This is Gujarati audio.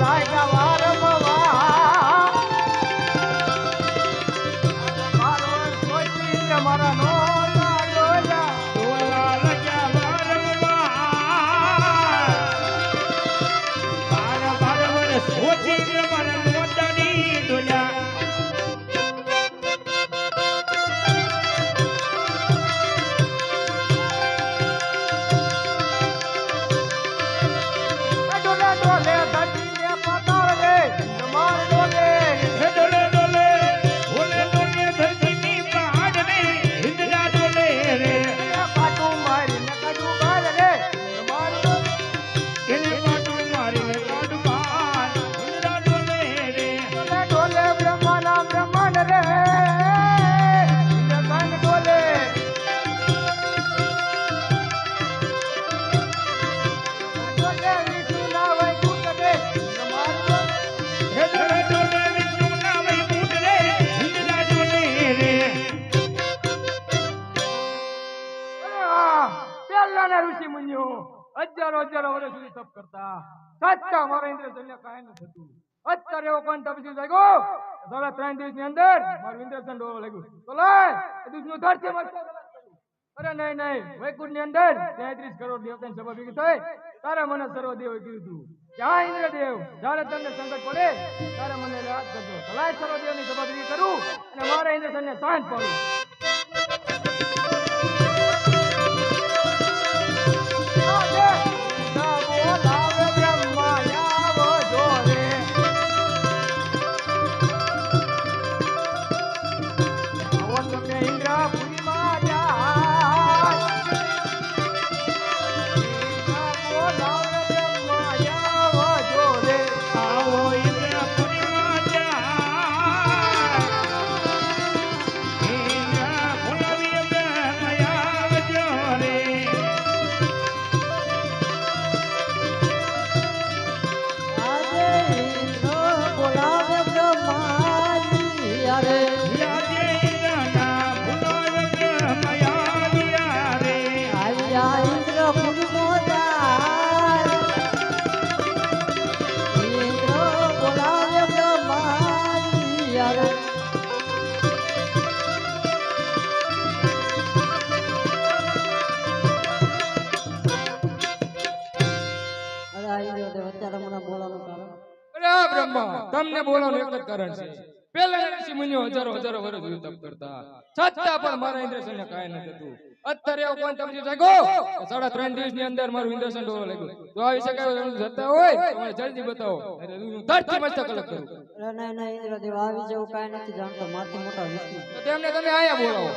આ લાગ્યા ઋષિ મુનિઓ, હજારો હજારો વર્ષ સુધી તપ કરતા. સાચા મારા ઇન્દ્ર શલ્ય કાંઈ ન થતું. અત્યારે એવો કોણ તપસ્વી લાગ્યો સાડા ત્રણ દિવસની અંદર મારું ઇન્દ્રસન ડોળો લાગ્યું. બોલો લાયનું ધર કર્યું. અરે નહીં નહીં વૈકુંઠની અંદર તેત્રીસ કરોડ દેવતાની સભા ભેગી થઈ. તારે મને સર્વદેવ કીધું કે આ ઇન્દ્રદેવ, જ્યારે તમને સંકટ પડે, ત્યારે મને યાદ કરજો. ભલાય સર્વદેવની સભા ભેગી કરું અને મારા ઇન્દ્રસન ને શાંત પાડું. અત્યારે કારણ અરે બ્રહ્મા તમને બોલવાનું એક જ કારણ છે. પેલા ઋષિ મુનિઓ હજારો હજારો વર્ષ સુધી તપ કરતા. છતાં પણ મારા ઇન્દ્રસનને કાંઈ ન થતું. અત્યારે એવો કોણ તપસ્વી જાગ્યો સાડા ત્રણ દિવસની અંદર મારું ઇન્દ્રસન લાગ્યું. જતા હોય તો જલ્દી બતાવો. હું ધરતી અલગ કરું. આવી જેવું કાંઈ નથી જાણતો. મોટા વિષ્ણુ તેમને તમે આયા બોલાવો.